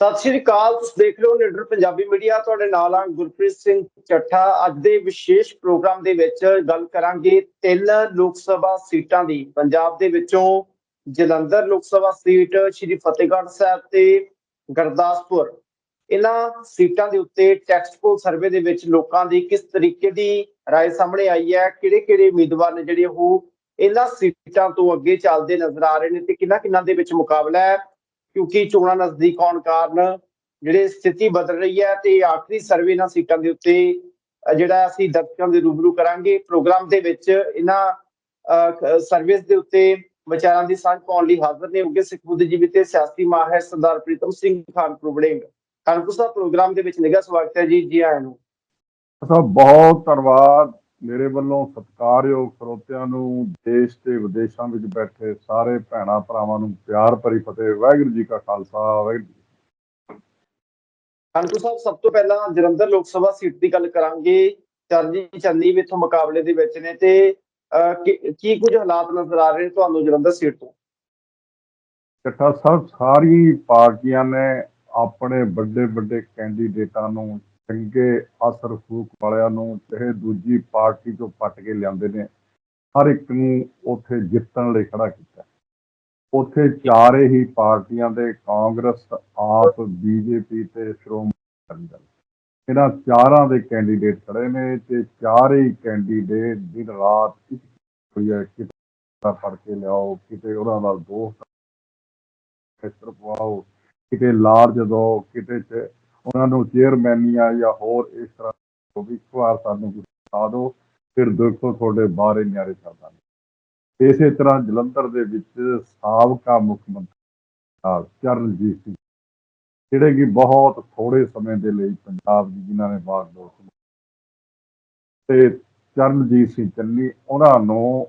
ਸਤਿ ਸ਼੍ਰੀ ਅਕਾਲ ਤੁਸੀਂ ਦੇਖ ਰਹੇ ਹੋ ਲੀਡਰ ਪੰਜਾਬੀ ਮੀਡੀਆ ਤੁਹਾਡੇ ਨਾਲ ਆ ਗੁਰਪ੍ਰੀਤ ਸਿੰਘ ਚੱਠਾ ਅੱਜ ਦੇ ਵਿਸ਼ੇਸ਼ ਪ੍ਰੋਗਰਾਮ ਦੇ ਵਿੱਚ ਗੱਲ ਕਰਾਂਗੇ ਤਿੰਨ ਲੋਕ ਸਭਾ ਸੀਟਾਂ ਦੀ ਪੰਜਾਬ ਦੇ ਵਿੱਚੋਂ ਜਲੰਧਰ ਲੋਕ ਸਭਾ ਸੀਟ ਸ਼੍ਰੀ ਫਤਿਹਗੜ੍ਹ ਸਾਹਿਬ ਤੇ ਗੁਰਦਾਸਪੁਰ ਇਹਨਾਂ ਸੀਟਾਂ ਦੇ ਉੱਤੇ ਟੈਕਸਟ ਪੋਲ ਸਰਵੇ ਦੇ ਵਿੱਚ ਲੋਕਾਂ ਦੀ ਕਿਸ ਤਰੀਕੇ ਦੀ رائے ਸਾਹਮਣੇ ਆਈ ਹੈ ਕਿਹੜੇ ਕਿਹੜੇ ਉਮੀਦਵਾਰ ਨੇ ਜਿਹੜੇ ਉਹ ਇਹਨਾਂ ਸੀਟਾਂ ਤੋਂ ਅੱਗੇ ਚੱਲਦੇ ਨਜ਼ਰ ਆ ਰਹੇ ਨੇ ਤੇ ਕਿੰਨਾ ਕਿੰਨਾ ਦੇ ਵਿੱਚ ਮੁਕਾਬਲਾ ਹੈ ਕਿਉਂਕਿ ਚੋਣਾਂ ਨਜ਼ਦੀਕ ਆਉਣ ਕਾਰਨ ਜਿਹੜੇ ਸਥਿਤੀ ਬਦਲ ਰਹੀ ਹੈ ਤੇ ਆਖਰੀ ਸਰਵੇ ਨਾਲ ਸੀਟਾਂ ਦੇ ਉੱਤੇ ਜਿਹੜਾ ਅਸੀਂ ਦਰਸ਼ਕਾਂ ਦੇ ਰੂਬਰੂ ਕਰਾਂਗੇ, ਪ੍ਰੋਗਰਾਮ ਦੇ ਵਿੱਚ ਇਹਨਾਂ ਸਰਵਿਸ ਦੇ ਉੱਤੇ ਵਿਚਾਰਾਂ ਦੀ ਸਾਂਝ ਪਾਉਣ ਲਈ ਹਾਜ਼ਰ ਨੇ ਉਗੇ ਸਿੱਖ ਬੁੱਧੀਜੀਵੀ ਤੇ ਸਿਆਸੀ ਮਾਹਿਰ ਸਰਦਾਰ ਪ੍ਰੀਤਮ ਸਿੰਘ ਖਾਨਪੁਰ ਵੜਿੰਗ। ਖਾਨਪੁਰ ਸਾਹਿਬ ਪ੍ਰੋਗਰਾਮ ਦੇ ਵਿੱਚ ਨਿੱਘਾ ਸਵਾਗਤ ਹੈ ਜੀ ਜੀ ਆਇਆਂ ਨੂੰ। ਸਾਹਿਬ ਬਹੁਤ ਧੰਨਵਾਦ। ਮੇਰੇ ਵੱਲੋਂ ਸਤਿਕਾਰਯੋਗ ਸਰੋਤਿਆਂ ਨੂੰ ਦੇਸ਼ ਤੇ ਵਿਦੇਸ਼ਾਂ ਵਿੱਚ ਬੈਠੇ ਸਾਰੇ ਭੈਣਾਂ ਭਰਾਵਾਂ ਨੂੰ ਪਿਆਰ ਭਰੀ ਫਤਿਹ ਵਾਹਿਗੁਰੂ ਜੀ ਕਾ ਖਾਲਸਾ ਵਾਹਿਗੁਰੂ ਜੀ ਕੀ ਫਤਿਹ। ਖਾਨਪੁਰ ਸਾਹਿਬ ਸਭ ਤੋਂ ਪਹਿਲਾਂ ਜਲੰਧਰ ਲੋਕ ਸਭਾ ਸੀਟ ਦੀ ਗੱਲ ਕਰਾਂਗੇ ਚਰਜੀ ਚੰਨੀ ਵੀ ਇੱਥੋਂ ਮੁਕਾਬਲੇ ਦੇ ਵਿੱਚ ਨੇ ਤੇ ਕੀ ਕੁਝ ਹਾਲਾਤ ਨਜ਼ਰ ਆ ਰਹੇ ਤੁਹਾਨੂੰ ਜਲੰਧਰ ਸੀਟ ਤੋਂ ਇਕੱਠਾ ਸਾਹਿਬ ਸਾਰੀ ਪਾਰਟੀਆਂ ਨੇ ਆਪਣੇ ਵੱਡੇ ਵੱਡੇ ਕੈਂਡੀਡੇਟਾਂ ਨੂੰ ਚੰਗੇ ਅਸਰ ਫੂਕ ਵਾਲਿਆਂ ਨੂੰ ਚਾਹੇ ਦੂਜੀ ਪਾਰਟੀ ਤੋਂ ਪੱਟ ਕੇ ਲਿਆਂਦੇ ਨੇ, ਹਰ ਇੱਕ ਨੂੰ ਉੱਥੇ ਜਿੱਤਣ ਲਈ ਖੜਾ ਕੀਤਾ। ਉੱਥੇ ਚਾਰੇ ਹੀ ਪਾਰਟੀਆਂ ਦੇ ਕਾਂਗਰਸ, ਆਪ, ਬੀਜੇਪੀ ਤੇ ਸ਼੍ਰੋਮਣੀ ਅਕਾਲੀ ਦਲ। ਇਹਨਾਂ ਚਾਰਾਂ ਦੇ ਕੈਂਡੀਡੇਟ ਖੜੇ ਨੇ ਤੇ ਚਾਰੇ ਹੀ ਕੈਂਡੀਡੇਟ ਦਿਨ ਰਾਤ ਹੋਈ ਹੈ, ਕਿਤੇ ਦਾ ਫੜ ਕੇ ਲਿਆਓ, ਕਿਤੇ ਉਹਨਾਂ ਨਾਲ ਦੋਸਤ ਖੇਤਰ ਪਵਾਓ, ਕਿਤੇ ਲਾਰਜ ਦੋ, ਕਿਤੇ ਚ ਉਹਨਾਂ ਨੂੰ ਚੇਅਰਮੈਨੀਆਂ ਜਾਂ ਹੋਰ ਇਸ ਤਰ੍ਹਾਂ ਤੋਂ ਇੱਕ ਵਾਰ ਸਾਨੂੰ ਕੁਝ ਬਤਾ ਦਿਓ, ਫਿਰ ਦੇਖੋ ਤੁਹਾਡੇ ਬਾਰੇ ਨਿਆਰੇ ਕਰਦਾ ਇਸੇ ਤਰ੍ਹਾਂ ਜਲੰਧਰ ਦੇ ਵਿੱਚ ਸਾਬਕਾ ਮੁੱਖ ਮੰਤਰੀ ਚਰਨਜੀਤ ਸਿੰਘ, ਜਿਹੜੇ ਕਿ ਬਹੁਤ ਥੋੜੇ ਸਮੇਂ ਦੇ ਲਈ ਪੰਜਾਬ ਦੀ ਜਿਨ੍ਹਾਂ ਨੇ ਬਾਗਡੋਰ ਸੰਭਾਲੀ ਤੇ ਚਰਨਜੀਤ ਸਿੰਘ ਚੰਨੀ, ਉਹਨਾਂ ਨੂੰ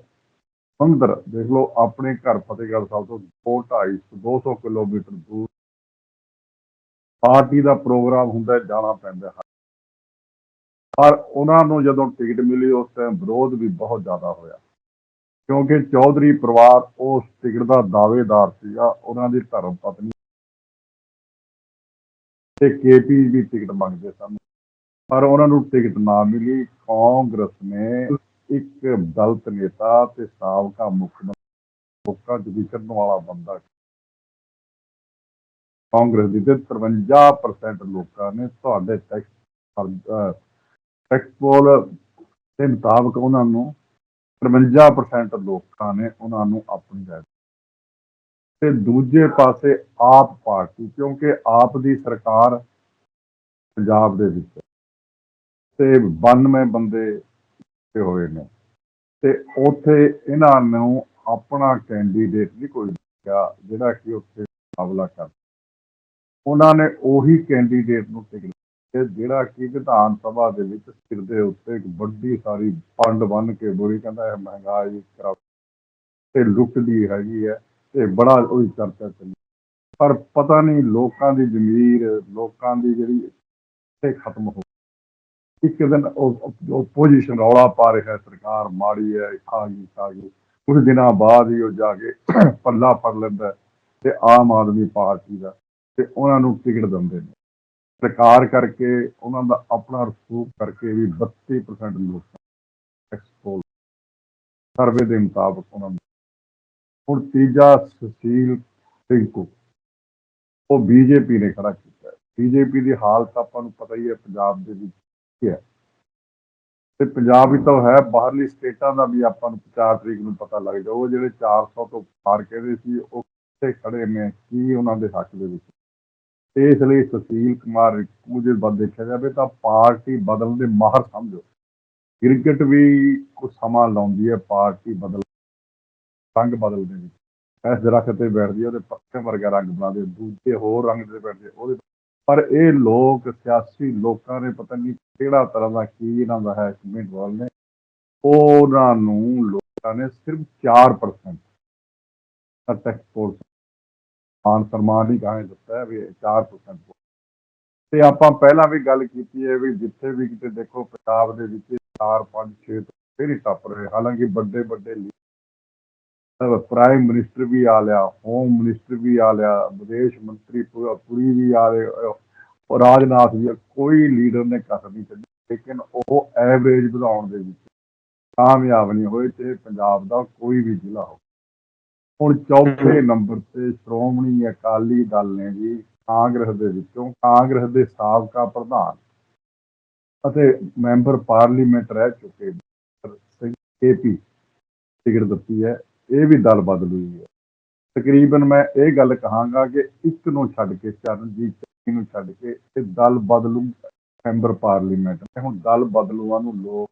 ਮੰਦਰ ਦੇਖ ਲਓ ਆਪਣੇ ਘਰ ਫਤਿਹਗੜ੍ਹ ਸਾਹਿਬ ਤੋਂ 2 250 200 ਕਿਲੋਮੀਟਰ ਦੂਰ ਪਾਰਟੀ ਦਾ ਪ੍ਰੋਗਰਾਮ ਹੁੰਦਾ ਜਾਣਾ ਪੈਂਦਾ ਹੈ। ਪਰ ਉਹਨਾਂ ਨੂੰ ਜਦੋਂ ਟਿਕਟ ਮਿਲੀ, ਉਸ ਟਾਈਮ ਵਿਰੋਧ ਵੀ ਬਹੁਤ ਜ਼ਿਆਦਾ ਹੋਇਆ। ਕਿਉਂਕਿ ਚੌਧਰੀ ਪਰਿਵਾਰ ਉਸ ਟਿਕਟ ਦਾ ਦਾਅਵੇਦਾਰ ਸੀਗਾ, ਉਹਨਾਂ ਦੀ ਧਰਮ ਪਤਨੀ ਤੇ ਕੇਪੀ ਵੀ ਟਿਕਟ ਮੰਗਦੇ ਸਨ। ਪਰ ਉਹਨਾਂ ਨੂੰ ਟਿਕਟ ਨਾ ਮਿਲੀ। ਕਾਂਗਰਸ ਨੇ ਇੱਕ ਦਲਤ ਨੇਤਾ ਤੇ ਸਾਬਕਾ ਮੁੱਖ ਮੰਤਰੀ ਲੋਕਾਂ ਚ ਵਿਚਰਨ ਵਾਲਾ ਬੰਦਾ ਕਾਂਗਰਸ ਦੀ ਤੇ 53% ਲੋਕਾਂ ਨੇ ਤੁਹਾਡੇ ਟੈਕਸ ਟੈਕਸ ਪੋਲ ਦੇ ਮੁਤਾਬਕ ਉਹਨਾਂ ਨੂੰ 53% ਲੋਕਾਂ ਨੇ ਉਹਨਾਂ ਨੂੰ ਆਪਣੀ ਰਾਏ ਤੇ ਦੂਜੇ ਪਾਸੇ ਆਪ ਪਾਰਟੀ, ਕਿਉਂਕਿ ਆਪ ਦੀ ਸਰਕਾਰ ਪੰਜਾਬ ਦੇ ਵਿੱਚ ਤੇ 92 ਬੰਦੇ ਤੇ ਹੋਏ ਨੇ। ਤੇ ਉੱਥੇ ਇਹਨਾਂ ਨੂੰ ਆਪਣਾ ਕੈਂਡੀਡੇਟ ਨਹੀਂ ਕੋਈ ਦਿੱਤਾ, ਜਿਹੜਾ ਕਿ ਉੱਥੇ ਮੁਕਾਬਲਾ ਕਰ ਉਹਨਾਂ ਨੇ ਉਹੀ ਕੈਂਡੀਡੇਟ ਨੂੰ ਟਿਕਟ ਦਿੱਤੀ ਜਿਹੜਾ ਕਿ ਵਿਧਾਨ ਸਭਾ ਦੇ ਵਿੱਚ ਸਿਰ ਦੇ ਉੱਤੇ ਇੱਕ ਵੱਡੀ ਸਾਰੀ ਪੰਡ ਬਣ ਕੇ ਬੋਰੀ ਕਹਿੰਦਾ ਇਹ ਮਹਿੰਗਾਈ ਕਰਾ ਤੇ ਲੁੱਟਦੀ ਹੈਗੀ ਹੈ ਤੇ ਬੜਾ ਉਹੀ ਚਰਚਾ ਚੱਲੀ। ਪਰ ਪਤਾ ਨਹੀਂ ਲੋਕਾਂ ਦੀ ਜ਼ਮੀਰ ਲੋਕਾਂ ਦੀ ਜਿਹੜੀ ਤੇ ਖਤਮ ਹੋ ਇੱਕ ਦਿਨ ਆਪੋਜੀਸ਼ਨ ਰੌਲਾ ਪਾ ਰਿਹਾ ਹੈ, ਸਰਕਾਰ ਮਾੜੀ ਹੈ ਆ ਗਈ ਖਾ ਗਈ। ਕੁਝ ਦਿਨਾਂ ਬਾਅਦ ਹੀ ਉਹ ਜਾ ਕੇ ਪੱਲਾ ਫੜ ਲੈਂਦਾ ਹੈ ਤੇ ਆਮ ਆਦਮੀ ਪਾਰਟੀ ਦਾ ਤੇ ਉਹਨਾਂ ਨੂੰ ਟਿਕਟ ਦਿੰਦੇ ਨੇ। ਸਰਕਾਰ ਕਰਕੇ ਉਹਨਾਂ ਦਾ ਆਪਣਾ ਰਸੂਖ ਕਰਕੇ ਵੀ 32% ਲੋਕ ਐਕਸਪੋਜ਼ ਸਰਵੇ ਦੇ ਮੁਤਾਬਕ ਉਹਨਾਂ ਨੂੰ। ਹੁਣ ਤੀਜਾ ਸੁਸ਼ੀਲ ਰਿੰਕੂ ਉਹ ਬੀਜੇਪੀ ਨੇ ਖੜਾ ਕੀਤਾ। ਬੀਜੇਪੀ ਦੀ ਹਾਲਤ ਆਪਾਂ ਨੂੰ ਪਤਾ ਹੀ ਹੈ, ਪੰਜਾਬ ਦੇ ਵਿੱਚ ਕੀ ਹੈ। ਤੇ ਪੰਜਾਬ ਹੀ ਤਾਂ ਹੈ, ਬਾਹਰਲੀ ਸਟੇਟਾਂ ਦਾ ਵੀ ਆਪਾਂ ਨੂੰ 4 ਤਰੀਕ ਨੂੰ ਪਤਾ ਲੱਗ ਜਾਊ ਉਹ ਜਿਹੜੇ 400 ਤੋਂ ਪਾਰ ਕਹਿੰਦੇ ਸੀ, ਉਹ ਕਿੱਥੇ ਖੜੇ ਨੇ, ਕੀ ਉਹਨਾਂ ਦੇ ਹੱਕ ਦੇ ਵਿੱਚ ਇਸ ਲਈ ਸੁਸ਼ੀਲ ਕੁਮਾਰ ਰਿੰਕੂ ਜੇ ਬੰਦ ਦੇਖਿਆ ਜਾਵੇ ਤਾਂ ਪਾਰਟੀ ਬਦਲਣ ਦੇ ਮਾਹਰ ਸਮਝੋ। ਕ੍ਰਿਕਟ ਵੀ ਕੁਝ ਸਮਾਂ ਲਾਉਂਦੀ ਹੈ ਪਾਰਟੀ ਬਦਲ ਰੰਗ ਬਦਲਦੇ ਵਿੱਚ ਇਸ ਦਰਖਤ ਤੇ ਬੈਠਦੀ ਹੈ, ਉਹਦੇ ਪੱਤੇ ਵਰਗਾ ਰੰਗ ਬਣਾਦੇ ਦੂਜੇ ਹੋਰ ਰੰਗ ਦੇ ਬੈਠਦੇ ਉਹਦੇ ਪਰ ਇਹ ਲੋਕ, ਸਿਆਸੀ ਲੋਕਾਂ ਨੇ ਪਤਾ ਨਹੀਂ ਕਿਹੜਾ ਤਰ੍ਹਾਂ ਦਾ ਕੀ ਇਹਨਾਂ ਦਾ ਹੈ, ਕਮੈਂਟ ਵਾਲ ਨੇ। ਉਹਨਾਂ ਨੂੰ ਲੋਕਾਂ ਨੇ ਸਿਰਫ 4% ਦਾ ਫੋਰਸ ਮਾਨ ਸਨਮਾਨ ਹੀ ਕਹਾਂ ਦਿੱਤਾ ਵੀ 4% ਤੇ ਆਪਾਂ ਪਹਿਲਾਂ ਵੀ ਗੱਲ ਕੀਤੀ ਹੈ ਵੀ ਜਿੱਥੇ ਵੀ ਕਿਤੇ ਦੇਖੋ ਪੰਜਾਬ ਦੇ ਵਿੱਚ 4 5 6 ਤੋਂ ਫਿਰ ਹੀ ਟੱਪ ਰਹੇ। ਹਾਲਾਂਕਿ ਵੱਡੇ ਵੱਡੇ ਪ੍ਰਾਈਮ ਮਿਨਿਸਟਰ ਵੀ ਆ ਲਿਆ ਹੋਮ ਮਿਨਿਸਟਰ ਵੀ ਆ ਲਿਆ, ਵਿਦੇਸ਼ ਮੰਤਰੀ ਪੂਰਾ ਪੁਰੀ ਵੀ ਆ ਰਹੇ ਔਰ ਰਾਜਨਾਥ ਵੀ ਕੋਈ ਲੀਡਰ ਨੇ ਕਸਰ ਨਹੀਂ ਛੱਡੀ। ਲੇਕਿਨ ਉਹ ਐਵਰੇਜ ਵਧਾਉਣ ਦੇ ਵਿੱਚ ਕਾਮਯਾਬ ਨਹੀਂ ਹੋਏ ਤੇ ਪੰਜਾਬ ਦਾ ਕੋਈ ਵੀ ਜ਼ਿਲ੍ਹਾ ਹੋ ਹੁਣ ਚੌਥੇ ਨੰਬਰ ਤੇ ਸ਼੍ਰੋਮਣੀ ਅਕਾਲੀ ਦਲ ਨੇ ਜੀ ਕਾਂਗਰਸ ਦੇ ਵਿੱਚੋਂ ਕਾਂਗਰਸ ਦੇ ਸਾਬਕਾ ਪ੍ਰਧਾਨ ਅਤੇ ਮੈਂਬਰ ਪਾਰਲੀਮੈਂਟ ਰਹਿ ਚੁੱਕੇ ਸਿੰਘ ਕੇਪੀ ਟਿਕਟ ਦਿੱਤੀ ਹੈ ਇਹ ਵੀ ਦਲ ਬਦਲ ਹੋਈ ਹੈ। ਤਕਰੀਬਨ ਮੈਂ ਇਹ ਗੱਲ ਕਹਾਂਗਾ ਕਿ ਇੱਕ ਨੂੰ ਛੱਡ ਕੇ ਚਰਨਜੀਤ ਚੰਨੀ ਨੂੰ ਛੱਡ ਕੇ ਇਹ ਦਲ ਬਦਲੂ ਮੈਂਬਰ ਪਾਰਲੀਮੈਂਟ ਤੇ ਹੁਣ ਦਲ ਬਦਲੂਆਂ ਨੂੰ ਲੋਕ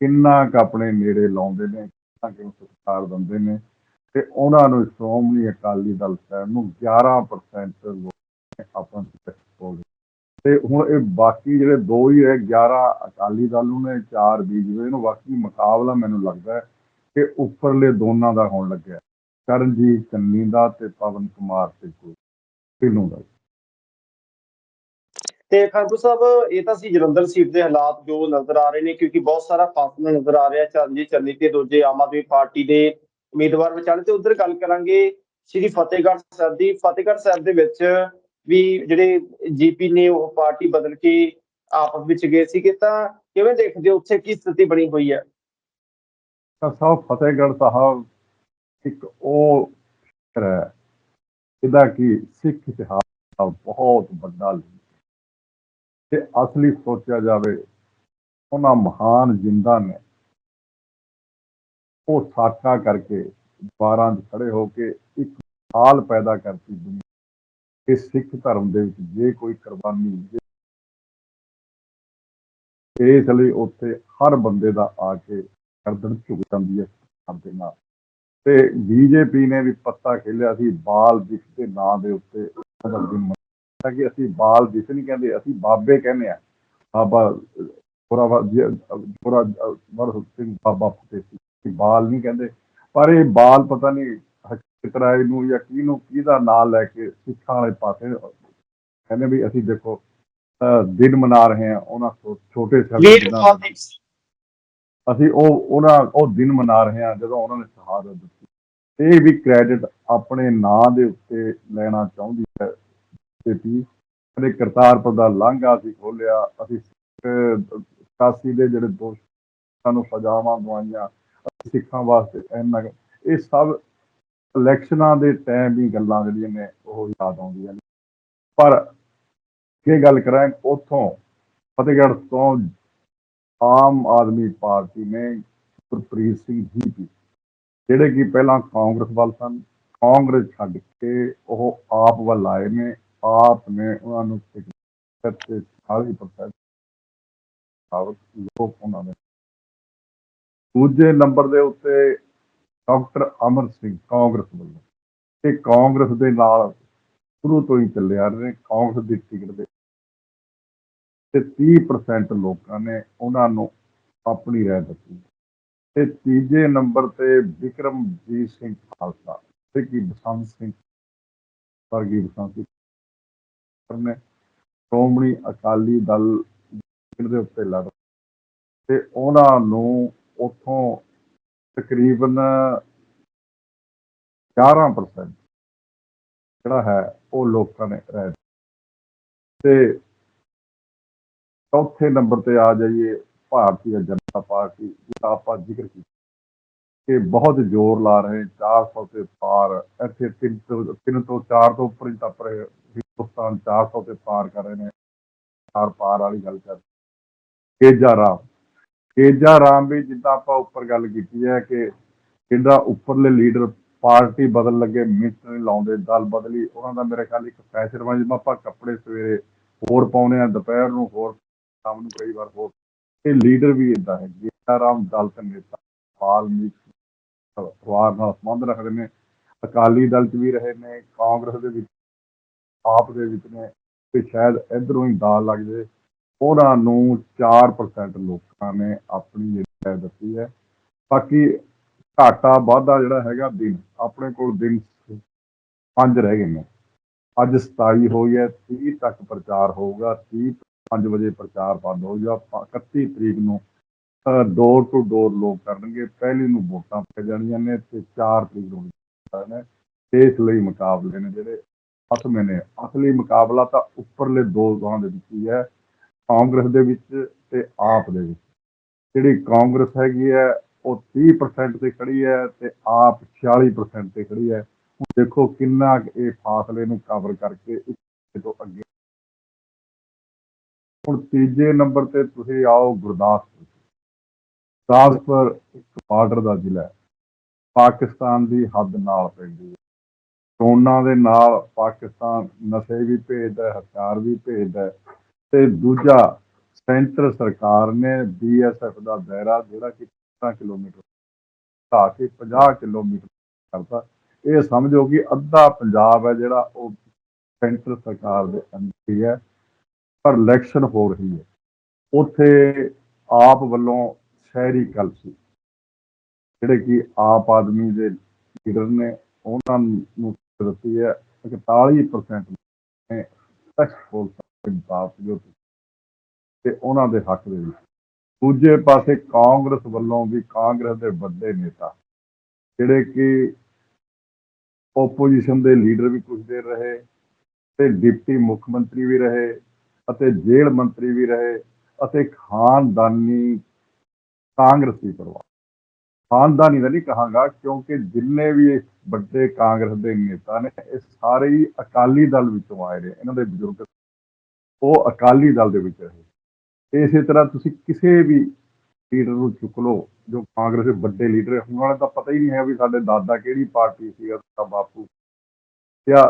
ਕਿੰਨਾ ਕੁ ਆਪਣੇ ਨੇੜੇ ਲਾਉਂਦੇ ਨੇ ਕਿੰਨਾ ਕੁ ਸਤਿਕਾਰ ਦਿੰਦੇ ਨੇ ਤੇ ਉਹਨਾਂ ਨੂੰ ਸ਼੍ਰੋਮਣੀ ਅਕਾਲੀ ਦਲ ਸਾਹਿਬ ਨੂੰ 11% ਲੋਕ ਨੇ ਆਪਣਾ ਟਿਕਟ ਤੇ ਹੁਣ ਇਹ ਬਾਕੀ ਜਿਹੜੇ ਦੋ ਹੀ ਰਹਿ 11 ਅਕਾਲੀ ਦਲ ਨੂੰ ਨੇ, ਚਾਰ ਬੀਜੇਪੀ ਨੂੰ, ਬਾਕੀ ਮੁਕਾਬਲਾ ਮੈਨੂੰ ਲੱਗਦਾ ਕਿ ਉੱਪਰਲੇ ਦੋਨਾਂ ਦਾ ਹੋਣ ਲੱਗਿਆ। ਕਰਨਜੀਤ ਚੰਨੀ ਦਾ ਤੇ ਪਵਨ ਕੁਮਾਰ ਤੇ ਕੋਈ ਤਿੰਨੋਂ ਦਾ। ਤੇ ਖਾਨਪੁਰ ਸਾਹਿਬ, ਇਹ ਤਾਂ ਸੀ ਜਲੰਧਰ ਸੀਟ ਦੇ ਹਾਲਾਤ ਜੋ ਨਜ਼ਰ ਆ ਰਹੇ ਨੇ, ਕਿਉਂਕਿ ਬਹੁਤ ਸਾਰਾ ਫਾਸਲਾ ਨਜ਼ਰ ਆ ਰਿਹਾ ਚਰਨਜੀਤ ਚੰਨੀ ਤੇ ਦੂਜੇ ਆਮ ਆਦਮੀ ਪਾਰਟੀ ਦੇ ਉਮੀਦਵਾਰ ਵਿਚਾਲੇ ਤੇ ਉਧਰ ਗੱਲ ਕਰਾਂਗੇ ਸ੍ਰੀ ਫਤਿਹਗੜ੍ਹ ਸਾਹਿਬ ਦੀ। ਫਤਿਹਗੜ੍ਹ ਸਾਹਿਬ ਦੇ ਵਿੱਚ ਵੀ ਜਿਹੜੇ ਜੀਪੀ ਨੇ ਉਹ ਪਾਰਟੀ ਬਦਲ ਕੇ ਆਪਸ ਵਿੱਚ ਗਏ ਸੀ ਕਿ ਤਾਂ ਕਿਵੇਂ ਦੇਖਦੇ ਹੋ ਉੱਥੇ ਕੀ ਸਥਿਤੀ ਬਣੀ ਹੋਈ ਹੈ? ਸਾਹਿਬ ਫਤਿਹਗੜ੍ਹ ਸਾਹਿਬ ਇੱਕ ਉਹ ਹੈ ਇਹਦਾ ਕੀ ਸਿੱਖ ਇਤਿਹਾਸ ਦਾ ਬਹੁਤ ਵੱਡਾ link ਤੇ ਅਸਲੀ ਸੋਚਿਆ ਜਾਵੇ, ਉਹਨਾਂ ਮਹਾਨ ਜਿੰਦਾ ਨੇ ਉਹ ਸਾਕਾ ਕਰਕੇ ਬਾਰਾਂ 'ਚ ਖੜੇ ਹੋ ਕੇ ਇੱਕ ਹਾਲ ਪੈਦਾ ਕਰਤੀ ਦੁਨੀਆ। ਕਿ ਸਿੱਖ ਧਰਮ ਦੇ ਵਿੱਚ ਜੇ ਕੋਈ ਕੁਰਬਾਨੀ ਇਸ ਲਈ ਉੱਥੇ ਹਰ ਬੰਦੇ ਦਾ ਆ ਕੇ ਗਰਦਨ ਝੁਕ ਜਾਂਦੀ ਹੈ ਸਿੱਖਾਂ ਦੇ ਨਾਲ। ਤੇ ਬੀਜੇਪੀ ਨੇ ਵੀ ਪੱਤਾ ਖੇਲਿਆ ਸੀ, ਬਾਲ ਦਿਸ ਦੇ ਨਾਂ ਦੇ ਉੱਤੇ ਉਹਦਾ ਕਿ ਅਸੀਂ ਬਾਲ ਦਿਸ ਨਹੀਂ ਕਹਿੰਦੇ, ਅਸੀਂ ਬਾਬੇ ਕਹਿੰਦੇ ਆ ਬਾਬਾ ਪੂਰਾ ਪੂਰਾ ਵਰ ਸਿੰਘ ਬਾਬਾ ਫਤਿਹ ਸੀ ਬਾਲ ਨਹੀਂ ਕਹਿੰਦੇ। ਪਰ ਇਹ ਬਾਲ ਪਤਾ ਨਹੀਂ ਹਕਰਾਏ ਨੂੰ ਜਾਂ ਕਿਹਨੂੰ ਕਿਹਦਾ ਨਾਂ ਲੈ ਕੇ ਸਿੱਖਾਂ ਵਾਲੇ ਪਾਸੇ ਕਹਿੰਦੇ ਵੀ ਅਸੀਂ ਦੇਖੋ ਦਿਨ ਮਨਾ ਰਹੇ ਹਾਂ ਉਹਨਾਂ ਛੋਟੇ। ਫਤਿਹ ਅਸੀਂ ਉਹ ਉਹਨਾਂ ਉਹ ਦਿਨ ਮਨਾ ਰਹੇ ਹਾਂ ਜਦੋਂ ਉਹਨਾਂ ਨੇ ਸ਼ਹਾਦਤ ਦਿੱਤੀ। ਇਹ ਵੀ ਕ੍ਰੈਡਿਟ ਆਪਣੇ ਨਾਂ ਦੇ ਉੱਤੇ ਲੈਣਾ ਚਾਹੁੰਦੀ ਹੈ। ਤੇ ਵੀ ਕਦੇ ਕਰਤਾਰਪੁਰ ਦਾ ਲਾਂਘਾ ਅਸੀਂ ਖੋਲਿਆ ਅਸੀਂ ਸਿੱਖ ਕਾਸੀ ਦੇ ਜਿਹੜੇ ਦੋਸ਼ ਸਾਨੂੰ ਸਜ਼ਾਵਾਂ ਦਵਾਈਆਂ ਸਿੱਖਾਂ ਵਾਸਤੇ ਇੰਨਾ ਇਹ ਸਭ ਇਲੈਕਸ਼ਨਾਂ ਦੇ ਟਾਈਮ ਹੀ ਗੱਲਾਂ ਜਿਹੜੀਆਂ ਨੇ ਉਹ ਯਾਦ ਆਉਂਦੀਆਂ ਨੇ ਪਰ ਇਹ ਗੱਲ ਕਰਾਂ ਉੱਥੋਂ ਫਤਿਹਗੜ੍ਹ ਤੋਂ ਆਮ ਆਦਮੀ ਪਾਰਟੀ ਨੇ ਗੁਰਪ੍ਰੀਤ ਸਿੰਘ ਜੀ ਦੀ ਜਿਹੜੇ ਕਿ ਪਹਿਲਾਂ ਕਾਂਗਰਸ ਵੱਲ ਸਨ ਕਾਂਗਰਸ ਛੱਡ ਕੇ ਉਹ ਆਪ ਵੱਲ ਆਏ ਨੇ ਆਪ ਨੇ ਉਹਨਾਂ ਨੂੰ 40% ਲੋਕ ਉਹਨਾਂ ਨੇ ਦੂਜੇ ਨੰਬਰ ਦੇ ਉੱਤੇ ਡਾਕਟਰ ਅਮਰ ਸਿੰਘ, ਕਾਂਗਰਸ ਵੱਲੋਂ। ਇਹ ਕਾਂਗਰਸ ਦੇ ਨਾਲ ਸ਼ੁਰੂ ਤੋਂ ਹੀ ਚੱਲੇ ਆ ਰਹੇ ਨੇ ਕਾਂਗਰਸ ਦੀ ਟਿਕਟ ਦੇ ਤੇ 30% ਲੋਕਾਂ ਨੇ ਉਹਨਾਂ ਨੂੰ ਆਪਣੀ ਰਾਏ ਦਿੱਤੀ। ਤੇ ਤੀਜੇ ਨੰਬਰ ਤੇ ਵਿਕਰਮਜੀਤ ਸਿੰਘ ਖਾਲਸਾ ਤੇ ਕੀ ਬਸੰਤ ਸਿੰਘ ਵਰਗੀ ਬਸੰਤ ਸਿੰਘ ਨੇ ਸ਼੍ਰੋਮਣੀ ਅਕਾਲੀ ਦਲ ਦੇ ਉੱਤੇ ਲੜ ਤੇ ਉਹਨਾਂ ਨੂੰ ਉੱਥੋਂ ਤਕਰੀਬਨ 11% ਜਿਹੜਾ ਹੈ, ਉਹ ਲੋਕਾਂ ਨੇ ਰਹਿ ਤੇ ਚੌਥੇ ਨੰਬਰ ਤੇ ਆ ਜਾਈਏ, ਭਾਰਤੀ ਜਨਤਾ ਪਾਰਟੀ ਜਿਹਦਾ ਆਪਾਂ ਜ਼ਿਕਰ ਕੀਤਾ ਕਿ ਬਹੁਤ ਜ਼ੋਰ ਲਾ ਰਹੇ 400 ਤੇ ਪਾਰ, ਇੱਥੇ ਤਿੰਨ ਤੋਂ ਤਿੰਨ ਤੋਂ 4 ਤੋਂ ਉੱਪਰ ਹੀ ਟੱਪ ਰਹੇ, ਹਿੰਦੁਸਤਾਨ 400 ਤੇ ਪਾਰ ਕਰ ਰਹੇ ਨੇ ਪਾਰ ਪਾਰ ਵਾਲੀ ਗੱਲ ਕਰ ਕੇਜਾ ਰਾਮ ਕੇਜਾ ਰਾਮ ਵੀ ਜਿੱਦਾਂ ਆਪਾਂ ਉੱਪਰ ਗੱਲ ਕੀਤੀ ਹੈ ਕਿ ਕਿੰਦਾ ਉੱਪਰਲੇ ਲੀਡਰ ਪਾਰਟੀ ਬਦਲ ਲੱਗੇ ਮਿੰਟ ਨਹੀਂ ਲਾਉਂਦੇ, ਦਲ ਬਦਲੀ, ਉਹਨਾਂ ਦਾ ਮੇਰੇ ਖਿਆਲ ਇੱਕ ਫੈਸ਼ਨ ਵਾ ਜਿਵੇਂ ਆਪਾਂ ਕੱਪੜੇ ਸਵੇਰੇ ਹੋਰ ਪਾਉਨੇ ਆ ਦੁਪਹਿਰ ਨੂੰ ਹੋਰ, ਸ਼ਾਮ ਨੂੰ ਕਈ ਵਾਰ ਹੋਰ। ਇਹ ਲੀਡਰ ਵੀ ਇਦਾਂ ਹੈ ਜੇਤਾ ਰਾਮ ਦਲ ਤੇ ਨੇਤਾ ਵਾਲਮੀਕ ਪਰਿਵਾਰ ਨਾਲ ਸੰਬੰਧ ਰੱਖਦੇ ਨੇ, ਅਕਾਲੀ ਦਲ 'ਚ ਵੀ ਰਹੇ ਨੇ, ਕਾਂਗਰਸ ਦੇ ਵਿੱਚ, ਆਪ ਦੇ ਵਿੱਚ ਨੇ, ਤੇ ਸ਼ਾਇਦ ਇਧਰੋਂ ਹੀ ਦਾਲ ਲੱਗ ਜੇ ਉਹਨਾਂ ਨੂੰ 4% ਲੋਕਾਂ ਨੇ ਆਪਣੀ ਜਿਹੜੀ ਰਾਏ ਦਿੱਤੀ ਹੈ। ਬਾਕੀ ਘਾਟਾ ਵਾਧਾ ਜਿਹੜਾ ਹੈਗਾ ਦਿਨ, ਆਪਣੇ ਕੋਲ ਦਿਨ ਪੰਜ ਰਹਿ ਗਏ ਨੇ। ਅੱਜ 27 ਹੋਈ ਹੈ 30 ਤੱਕ ਪ੍ਰਚਾਰ ਹੋਊਗਾ 30 5 ਵਜੇ ਪ੍ਰਚਾਰ ਬੰਦ ਹੋ ਜਾਊਗਾ 31 ਤਰੀਕ ਨੂੰ ਡੋਰ ਟੂ ਡੋਰ ਲੋਕ ਕਰਨਗੇ। ਪਹਿਲੀ ਨੂੰ ਵੋਟਾਂ ਪੈ ਜਾਣੀਆਂ ਨੇ ਤੇ 4 ਤਰੀਕ ਨੂੰ ਨੇ। ਇਸ ਲਈ ਮੁਕਾਬਲੇ ਨੇ ਜਿਹੜੇ ਅਸਮੇ ਨੇ। ਅਸਲੀ ਮੁਕਾਬਲਾ ਤਾਂ ਉੱਪਰਲੇ ਦੋ ਦੋਹਾਂ ਦੇ ਵਿੱਚ ਹੀ ਹੈ। ਕਾਂਗਰਸ ਦੇ ਵਿੱਚ ਤੇ ਆਪ ਦੇ ਵਿੱਚ। ਜਿਹੜੀ ਕਾਂਗਰਸ ਹੈਗੀ ਹੈ, ਉਹ 30% ਤੇ ਖੜੀ ਹੈ ਤੇ ਆਪ 46% ਤੇ ਖੜੀ ਹੈ। ਹੁਣ ਦੇਖੋ ਕਿੰਨਾ ਕੁ ਇਹ ਫਾਸਲੇ ਨੂੰ ਕਵਰ ਕਰਕੇ ਇੱਕ ਤੋਂ ਅੱਗੇ। ਹੁਣ ਤੀਜੇ ਨੰਬਰ ਤੇ ਤੁਸੀਂ ਆਓ ਗੁਰਦਾਸਪੁਰ। ਗੁਰਦਾਸਪੁਰ ਇੱਕ ਬਾਰਡਰ ਦਾ ਜ਼ਿਲ੍ਹਾ ਹੈ। ਪਾਕਿਸਤਾਨ ਦੀ ਹੱਦ ਨਾਲ ਪੈਂਦੀ ਹੈ। ਕਰੋਨਾ ਦੇ ਨਾਲ ਪਾਕਿਸਤਾਨ ਨਸ਼ੇ ਵੀ ਭੇਜਦਾ ਹਥਿਆਰ ਵੀ ਭੇਜਦਾ ਤੇ ਦੂਜਾ ਸੈਂਟਰ ਸਰਕਾਰ ਨੇ ਬੀਐਸਐਫ ਦਾ ਦਾਇਰਾ ਜਿਹੜਾ ਕਿ 15 ਕਿਲੋਮੀਟਰ ਘਾ ਕੇ 50 ਕਿਲੋਮੀਟਰ ਕਰਤਾ। ਇਹ ਸਮਝੋ ਕਿ ਅੱਧਾ ਪੰਜਾਬ ਹੈ ਜਿਹੜਾ ਉਹ ਸੈਂਟਰ ਸਰਕਾਰ ਦੇ ਅੰਦਰ ਹੀ ਹੈ, ਪਰ ਇਲੈਕਸ਼ਨ ਹੋ ਰਹੀ ਹੈ। ਉੱਥੇ ਆਪ ਵੱਲੋਂ ਸ਼ਹਿਰੀ ਕਲਸੀ, ਜਿਹੜੇ ਕਿ ਆਪ ਆਦਮੀ ਦੇ ਲੀਡਰ ਨੇ, ਉਹਨਾਂ ਨੂੰ ਦਿੱਤੀ ਹੈ। 41% ਨੇ ਸੱਚਫੁਲ ਇਨਸਾਫ ਜੋ ਤੇ ਉਹਨਾਂ ਦੇ ਹੱਕ ਦੇ ਵਿੱਚ। ਦੂਜੇ ਪਾਸੇ ਕਾਂਗਰਸ ਵੱਲੋਂ ਵੀ ਕਾਂਗਰਸ ਦੇ ਵੱਡੇ ਨੇਤਾ, ਜਿਹੜੇ ਕਿ ਆਪੋਜੀਸ਼ਨ ਦੇ ਲੀਡਰ ਵੀ ਕੁਝ ਦੇਰ ਰਹੇ, ਤੇ ਡਿਪਟੀ ਮੁੱਖ ਮੰਤਰੀ ਵੀ ਰਹੇ, ਅਤੇ ਜੇਲ੍ਹ ਮੰਤਰੀ ਵੀ ਰਹੇ, ਅਤੇ ਖਾਨਦਾਨੀ ਕਾਂਗਰਸੀ ਪਰਿਵਾਰ ਖਾਨਦਾਨੀ ਦਾ ਨਹੀਂ ਕਹਾਂਗਾ, ਕਿਉਂਕਿ ਜਿੰਨੇ ਵੀ ਇਹ ਵੱਡੇ ਕਾਂਗਰਸ ਦੇ ਨੇਤਾ ਨੇ, ਇਹ ਸਾਰੇ ਹੀ ਅਕਾਲੀ ਦਲ ਵਿੱਚੋਂ ਆਏ ਨੇ। ਇਹਨਾਂ ਦੇ ਬਜ਼ੁਰਗ ਉਹ ਅਕਾਲੀ ਦਲ ਦੇ ਵਿੱਚ ਰਹੇ। ਇਸੇ ਤਰ੍ਹਾਂ ਤੁਸੀਂ ਕਿਸੇ ਵੀ ਲੀਡਰ ਨੂੰ ਚੁੱਕ ਲਓ ਜੋ ਕਾਂਗਰਸ ਦੇ ਵੱਡੇ ਲੀਡਰ ਹੈ ਉਹਨਾਂ ਤਾਂ ਪਤਾ ਹੀ ਨਹੀਂ ਹੈ ਵੀ ਸਾਡੇ ਦਾਦਾ ਕਿਹੜੀ ਪਾਰਟੀ ਸੀਗਾ ਸਾਡਾ ਬਾਪੂ। ਜਾਂ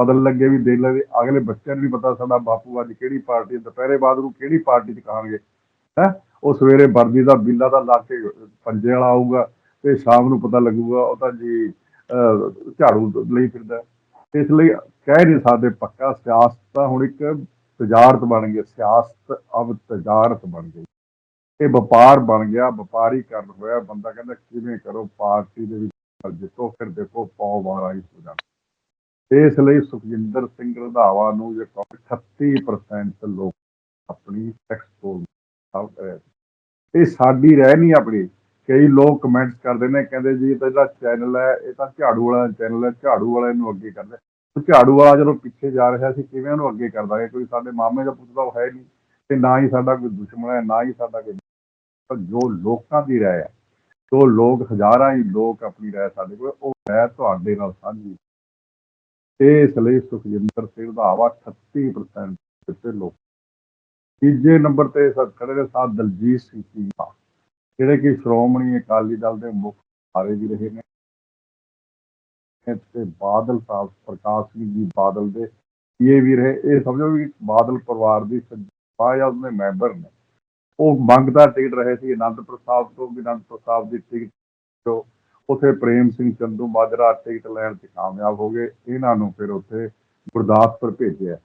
ਬਦਲ ਲੱਗੇ ਵੀ ਦੇਖ ਲਵੇ ਅਗਲੇ ਬੱਚਿਆਂ ਨੂੰ ਨਹੀਂ ਪਤਾ ਸਾਡਾ ਬਾਪੂ ਅੱਜ ਕਿਹੜੀ ਪਾਰਟੀ ਦੁਪਹਿਰੇ ਬਾਅਦ ਨੂੰ ਕਿਹੜੀ ਪਾਰਟੀ ਚ ਕਹਾਂਗੇ। ਹੈ? ਉਹ ਸਵੇਰੇ ਵਰਦੀ ਦਾ ਬਿੱਲਾ ਦਾ ਲਾ ਕੇ ਪੰਜੇ ਵਾਲਾ ਆਊਗਾ ਤੇ ਸ਼ਾਮ ਨੂੰ ਪਤਾ ਲੱਗੂਗਾ ਉਹ ਤਾਂ ਜੀ ਅਹ, ਝਾੜੂ ਲਈ ਫਿਰਦਾ। ਇਸ ਲਈ ਕਹਿ ਨਹੀਂ ਸਕਦੇ ਪੱਕਾ ਸਿਆਸਤ ਤਾਂ ਹੁਣ ਇੱਕ ਤਜਾਰਤ ਬਣ ਗਈ, ਸਿਆਸਤ ਅਬ ਤਜਾਰਤ ਬਣ ਗਈ। ਇਹ ਵਪਾਰ ਬਣ ਗਿਆ, ਵਪਾਰੀ ਕਰਨ ਹੋਇਆ, ਬੰਦਾ ਕਹਿੰਦਾ ਕਿਵੇਂ ਕਰੋ, ਪਾਰਟੀ ਦੇ ਵਿੱਚ ਜਿੱਤੋ, ਫਿਰ ਦੇਖੋ ਪੌ ਵਾਰਾ ਹੀ ਹੋ ਜਾਣਾ ਇਸ ਲਈ ਸੁਖਜਿੰਦਰ ਸਿੰਘ ਰੰਧਾਵਾ ਨੂੰ ਜੇ ਕਹੋ 36% ਲੋਕ ਆਪਣੀ ਐਕਸਪੋਜ਼ ਪੋਲ ਕਰਿਆ ਇਹ ਸਾਡੀ ਰਹਿ ਨਹੀਂ ਆਪਣੀ। ਕਈ ਲੋਕ ਕਮੈਂਟਸ ਕਰਦੇ ਨੇ, ਕਹਿੰਦੇ ਜੀ ਇਹ ਤਾਂ ਜਿਹੜਾ ਚੈਨਲ ਹੈ, ਇਹ ਤਾਂ ਝਾੜੂ ਵਾਲਾ ਚੈਨਲ ਹੈ, ਝਾੜੂ ਵਾਲੇ ਨੂੰ ਅੱਗੇ ਕਰਦੇ। ਝਾੜੂ ਵਾਲਾ ਜਦੋਂ ਪਿੱਛੇ ਜਾ ਰਿਹਾ ਸੀ, ਕਿਵੇਂ ਉਹਨੂੰ ਅੱਗੇ ਕਰ ਦਾਂਗੇ ਕੋਈ ਸਾਡੇ ਮਾਮੇ ਦਾ ਪੁੱਤ ਤਾਂ ਹੈ ਨਹੀਂ ਤੇ ਨਾ ਹੀ ਸਾਡਾ ਕੋਈ ਦੁਸ਼ਮਣ ਹੈ, ਨਾ ਹੀ ਸਾਡਾ ਕੋਈ ਪਰ ਜੋ ਲੋਕਾਂ ਦੀ ਰਾਏ ਹੈ, ਜੋ ਲੋਕ ਹਜ਼ਾਰਾਂ ਹੀ ਲੋਕ ਆਪਣੀ ਰਾਏ ਸਾਡੇ ਕੋਲ, ਉਹ ਰਾਏ ਤੁਹਾਡੇ ਨਾਲ ਸਾਂਝੀ। ਇਸ ਲਈ ਸੁਖਜਿੰਦਰ ਸਿੰਘ ਦਾ ਹਵਾ 38% ਦਿੱਤੇ ਲੋਕ। ਤੀਜੇ ਨੰਬਰ ਤੇ ਸ- ਖੜੇ ਨੇ ਸਾਧ ਦਲਜੀਤ ਸਿੰਘ ਚੀਮਾ, ਜਿਹੜੇ ਕਿ ਸ਼੍ਰੋਮਣੀ ਅਕਾਲੀ ਦਲ ਦੇ ਮੁੱਖ ਸਾਰੇ ਵੀ ਰਹੇ ਨੇ। ਤੇ ਬਾਦਲ ਸਾਹਿਬ ਪ੍ਰਕਾਸ਼ ਸਿੰਘ ਜੀ ਬਾਦਲ ਦੇ ਇਹ ਵੀ ਰਹੇ ਇਹ ਸਮਝੋ ਵੀ ਬਾਦਲ ਪਰਿਵਾਰ ਦੀ ਸਜਾ ਜਾਂ ਮੈਂਬਰ ਨੇ। ਉਹ ਮੰਗਦਾ ਟਿਕਟ ਰਹੇ ਸੀ ਅਨੰਦਪੁਰ ਸਾਹਿਬ ਤੋਂ, ਵੀ ਅਨੰਦਪੁਰ ਸਾਹਿਬ ਦੀ ਟਿਕਟ ਤੋਂ ਉੱਥੇ ਪ੍ਰੇਮ ਸਿੰਘ ਚੰਦੂ ਮਾਜਰਾ ਟਿਕਟ ਲੈਣ 'ਚ ਕਾਮਯਾਬ ਹੋ ਗਏ। ਇਹਨਾਂ ਨੂੰ ਫਿਰ ਉੱਥੇ ਗੁਰਦਾਸਪੁਰ ਭੇਜਿਆ।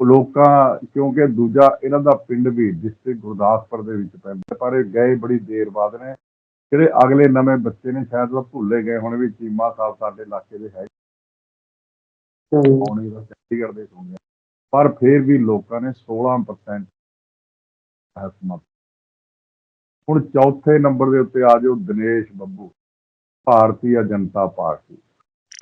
ਉਹ ਲੋਕਾਂ, ਕਿਉਂਕਿ ਦੂਜਾ ਇਹਨਾਂ ਦਾ ਪਿੰਡ ਵੀ ਡਿਸਟ੍ਰਿਕਟ ਗੁਰਦਾਸਪੁਰ ਦੇ ਵਿੱਚ ਪੈਂਦਾ, ਪਰ ਇਹ ਗਏ ਬੜੀ ਦੇਰ ਬਾਅਦ ਨੇ। ਜਿਹੜੇ ਅਗਲੇ ਨਵੇਂ ਬੱਚੇ ਨੇ ਸ਼ਾਇਦ ਉਹ ਭੁੱਲੇ ਗਏ ਹੁਣ ਵੀ ਚੀਮਾ ਸਾਹਿਬ ਸਾਡੇ ਇਲਾਕੇ ਦੇ ਹੈ। ਆਉਣੀ ਦਾ ਚੰਡੀਗੜ੍ਹ ਦੇ ਸੁਣਿਆ ਪਰ ਫਿਰ ਵੀ ਲੋਕਾਂ ਨੇ 16% ਹਸਮਤ। ਹੁਣ ਚੌਥੇ ਨੰਬਰ ਦੇ ਉੱਤੇ ਆ ਜਾਓ ਦਿਨੇਸ਼ ਬੱਬੂ ਭਾਰਤੀ ਜਨਤਾ ਪਾਰਟੀ।